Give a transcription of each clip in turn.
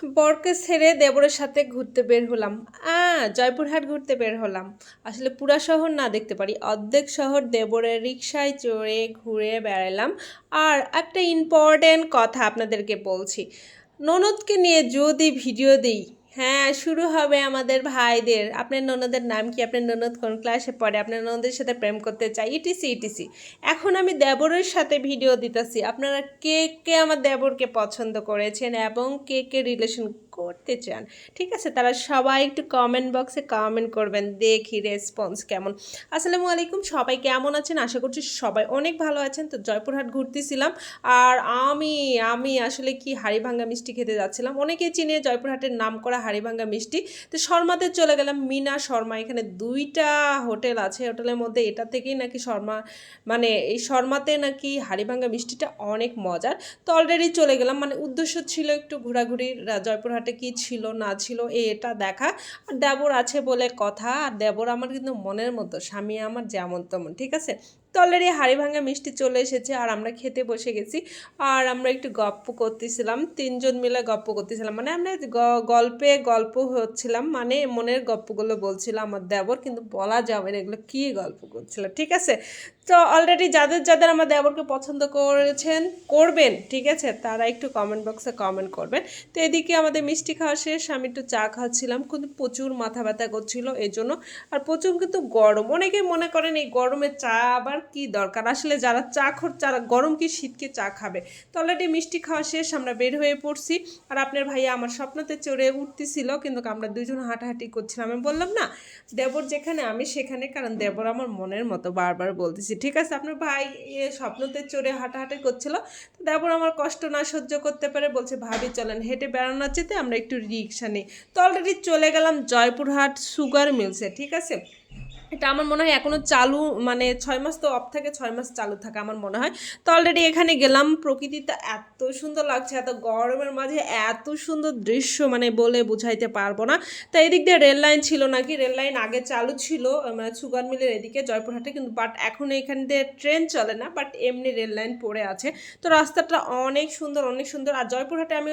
বরকে ছেড়ে দেবরের সাথে ঘুরতে বের হলাম। আ, জয়পুরহাট ঘুরতে বের হলাম। আসলে পুরা শহর না দেখতে পারি। অর্ধেক শহর দেবরের রিক্সায় চড়ে ঘুরে বেড়ালাম। আর একটা ইম্পর্টেন্ট কথা আপনাদেরকে বলছি। ননদকে নিয়ে যদি ভিডিও দিই হ্যাঁ শুরু হবে আমাদের ভাইদের। আপনার ননদের নাম কি? আপনার ননদ কোন ক্লাসে পড়ে? আপনার ননদের সাথে প্রেম করতে চাই ইটিসি ইটিসি এখন আমি দেবরের সাথে ভিডিও দিতেছি। আপনারা কে কে আমার দেবরকে পছন্দ করেছেন এবং কে কে রিলেশন করতে চান। ঠিক আছে তারা সবাই একটু কমেন্ট বক্সে কমেন্ট করবেন, দেখি রেসপন্স কেমন। আসসালামু আলাইকুম, সবাই কেমন আছেন? আশা করছি সবাই অনেক ভালো আছেন। তো জয়পুরহাট ঘুরতেছিলাম। আর আমি আমি আসলে কি হাড়িভাঙ্গা মিষ্টি খেতে যাচ্ছিলাম। অনেকেই চিনে জয়পুরহাটের নাম করা হাড়িভাঙ্গা মিষ্টি। তো শর্মাতে চলে গেলাম, মিনা শর্মা। এখানে দুইটা হোটেল আছে। হোটেলের মধ্যে এটা থেকেই নাকি শর্মা মানে এই শর্মাতে নাকি হাড়িভাঙ্গা মিষ্টিটা অনেক মজার। তো অলরেডি চলে গেলাম। মানে উদ্দেশ্য ছিল একটু ঘোরাঘুরির রা- জয়পুরহাটে কি ছিল, না ছিল এটা দেখা। আর দেবর আছে বলে কথা, আর দেবর আমার কিন্তু মনের মতো, স্বামী আমার যেমন তেমন, ঠিক আছে? তো অলরেডি হাড়ি ভাঙা মিষ্টি চলে এসেছে আর আমরা খেতে বসে গেছি। আর আমরা একটু গপ্প করতেছিলাম, তিনজন মিলে গপ্প করতেছিলাম। মানে আমরা গল্পে গল্প হচ্ছিলাম মানে মনের গপ্পগুলো বলছিলাম আমার দেবর, কিন্তু বলা যাবে না এগুলো কী গল্প করছিল, ঠিক আছে? তো অলরেডি যাদের যাদের আমার দেবরকে পছন্দ করেছেন, করবেন, ঠিক আছে? তারা একটু কমেন্ট বক্সে কমেন্ট করবেন। তো এদিকে আমাদের মিষ্টি খাওয়া শেষ, আমি একটু চা খাচ্ছিলাম, কিন্তু প্রচুর মাথা ব্যথা করছিল এই জন্য আর প্রচুর কিন্তু গরম, অনেকেই মনে করেন এই গরমে চা আবার কি দরকার? আসলে যারা চা খোর, যারা গরম কি শীতকে চা খাবে? তো অলরেডি মিষ্টি খাওয়া শেষ, আমরা বের হয়ে পড়ছি। আর আপনার ভাইয়া আমার স্বপ্নতে চড়ে উঠতেছিল, কিন্তু আমরা দুজন হাঁটাহাঁটি করছিলাম। আমি বললাম, না, দেবর যেখানে, আমি সেখানে। কারণ দেবর আমার মনের মতো বারবার বলতেছি, ঠিক আছে, আপনার ভাই স্বপ্নতে চড়ে হাঁটাহাঁটি করছিল। তো দেবর আমার কষ্ট না সহ্য করতে পারে, বলছে, ভাবি, চলেন, হেঁটে বেড়ানোর যেতে আমরা একটু রিক্সা নিই। তো অলরেডি চলে গেলাম জয়পুরহাট সুগার মিলসে, ঠিক আছে? এটা আমার মনে হয় এখনও চালু মানে ছয় মাস তো অফ থাকে, ছয় মাস চালু থাকে আমার মনে হয়। তো অলরেডি এখানে গেলাম, প্রকৃতিটা এত সুন্দর লাগছে, এত গরমের মাঝে এত সুন্দর দৃশ্য মানে বলে বুঝাইতে পারব না। তো এদিক দিয়ে রেল লাইন ছিল নাকি? রেল লাইন আগে চালু ছিল মানে সুগার মিলের এদিকে, জয়পুরহাটে, কিন্তু বাট এখন এখান দিয়ে ট্রেন চলে না বাট এমনি রেল লাইন পড়ে আছে। তো রাস্তাটা অনেক সুন্দর অনেক সুন্দর। আর জয়পুরহাটে আমি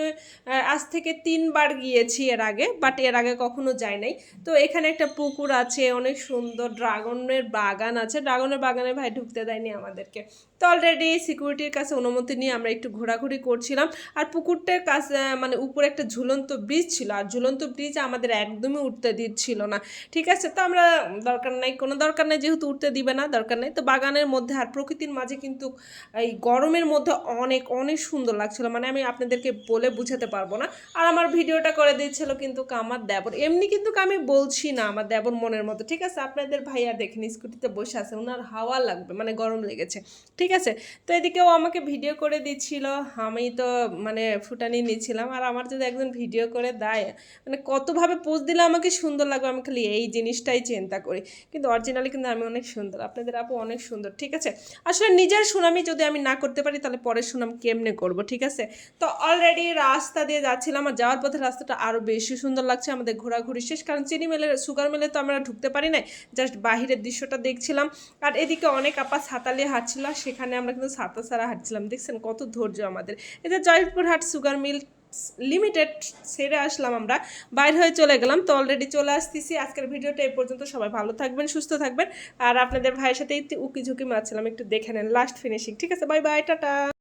আজ থেকে তিনবার গিয়েছি এর আগে বাট এর আগে কখনো যাই নাই। তো এখানে একটা পুকুর আছে, অনেক সুন্দর। ড্রাগনের বাগান আছে। ড্রাগনের বাগানে ভাই ঢুকতে দেয়নি আমাদেরকে। তো অলরেডি সিকিউরিটির কাছে অনুমতি নিয়ে আমরা একটু ঘোরাঘুরি করছিলাম। আর পুকুরটার কাছে মানে উপরে একটা ঝুলন্ত ব্রিজ ছিল। আর ঝুলন্ত ব্রিজ আমাদের একদমই উঠতে দিচ্ছিল না। ঠিক আছে? তো আমরা দরকার নাই, কোনো দরকার নেই, যেহেতু উঠতে দিবে না, দরকার নেই। তো বাগানের মধ্যে আর প্রকৃতির মাঝে কিন্তু এই গরমের মধ্যে অনেক অনেক সুন্দর লাগছিল। মানে আমি আপনাদেরকে বলে বুঝাতে পারব না। আর আমার ভিডিওটা করে দিচ্ছিল কিন্তু আমার দেবর। এমনি কিন্তু আমি বলছি না আমার দেবর মনের মতো। ঠিক আছে? আপনাদের ভাইয়া দেখেন, স্কুটিতে বসে আছে ওনার হাওয়া লাগবে মানে গরম লেগেছে। ঠিক আছে? তো এদিকেও আমাকে ভিডিও করে দিচ্ছিল, আমি তো মানে ফুটানি নিচ্ছিলাম, আর আমার যদি একজন ভিডিও করে দেয় মানে কতভাবে পোজ দিলে আমাকে সুন্দর লাগবে, আমি খালি এই জিনিসটাই চিন্তা করি। কিন্তু অরিজিনালি কিন্তু আমি অনেক সুন্দর, আপনাদের আপু অনেক সুন্দর, ঠিক আছে? আসলে নিজের সুনামি যদি আমি না করতে পারি, তাহলে পরের সুনাম কেমনে করব, ঠিক আছে? তো অলরেডি রাস্তা দিয়ে যাচ্ছিলাম, আর যাওয়ার পথে রাস্তাটা আরও বেশি সুন্দর লাগছে, আমাদের ঘোরাঘুরি শেষ, কারণ চিনি মেলের সুগার মেলে তো আমরা ঢুকতে পারি নাই জাস্ট বাহিরের দৃশ্যটা দেখছিলাম। আর এদিকে অনেক আপা নিয়ে হাঁটছিল সেখানে আমরা কিন্তু ছাতা ছাড়া হাঁটছিলাম। দেখছেন কত ধৈর্য আমাদের। এই যে জয়পুরহাট সুগার মিল লিমিটেড ছেড়ে আসলাম আমরা, বাইর হয়ে চলে গেলাম। তো অলরেডি চলে আসতেছি। আজকের ভিডিওটা এই পর্যন্ত। সবাই ভালো থাকবেন, সুস্থ থাকবেন। আর আপনাদের ভাইয়ের সাথে উকি ঝুঁকি মারছিলাম, একটু দেখে নেন লাস্ট ফিনিশিং ঠিক আছে বাই বাই টাটা।